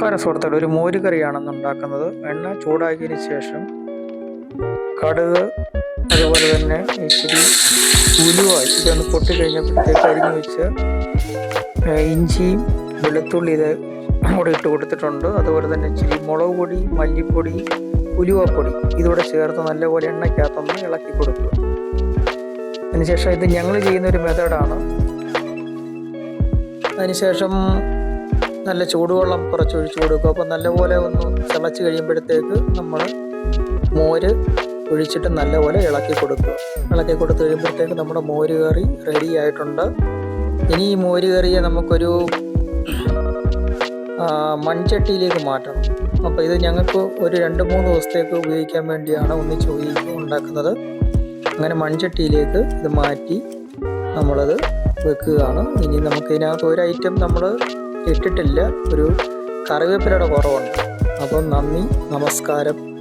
നമസ്കാരം സുഹൃത്തുക്കൾ ഒരു മോരുകറിയാണെന്ന് ഉണ്ടാക്കുന്നത്. എണ്ണ ചൂടാക്കിയതിന് ശേഷം കടുക് അതുപോലെ തന്നെ ഇച്ചിരി ഉലുവ ഇതൊന്ന് പൊട്ടി കഴിഞ്ഞപ്പോഴത്തേക്ക് അരിഞ്ഞു വെച്ച് ഇഞ്ചിയും വെളുത്തുള്ളി ഇത് കൂടെ ഇട്ട് കൊടുത്തിട്ടുണ്ട്. അതുപോലെ തന്നെ ഇച്ചിരി മുളക് പൊടി മല്ലിപ്പൊടി ഉലുവപ്പൊടി ഇതോടെ ചേർത്ത് നല്ലപോലെ എണ്ണയ്ക്കകത്തൊന്ന് ഇളക്കി കൊടുക്കുക. അതിനുശേഷം ഇത് ഞങ്ങൾ ചെയ്യുന്ന ഒരു മെത്തേഡാണ് അതിനുശേഷം നല്ല ചൂടുവെള്ളം കുറച്ച് ഒഴിച്ചു കൊടുക്കുക അപ്പോൾ നല്ലപോലെ ഒന്ന് തിളച്ച് കഴിയുമ്പോഴത്തേക്ക് നമ്മൾ മോര് ഒഴിച്ചിട്ട് നല്ലപോലെ ഇളക്കി കൊടുക്കുക ഇളക്കി കൊടുത്ത് കഴിയുമ്പോഴത്തേക്ക് നമ്മുടെ മോര് കറി റെഡി ആയിട്ടുണ്ട്. ഇനി ഈ മോര് കറിയെ നമുക്കൊരു മൺചട്ടിയിലേക്ക് മാറ്റണം. അപ്പോൾ ഇത് ഞങ്ങൾക്ക് ഒരു രണ്ട് മൂന്ന് ദിവസത്തേക്ക് ഉപയോഗിക്കാൻ വേണ്ടിയാണ് ഒന്നിച്ച് ഉണ്ടാക്കുന്നത്. അങ്ങനെ മൺചട്ടിയിലേക്ക് ഇത് മാറ്റി നമ്മളത് വെക്കുകയാണ്. ഇനി നമുക്കിതിനകത്ത് ഒരു ഐറ്റം നമ്മൾ ഇട്ടിട്ടില്ല. ഒരു കറിവേപ്പിലയുടെ കുറവുണ്ട്. അപ്പം നന്ദി നമസ്കാരം.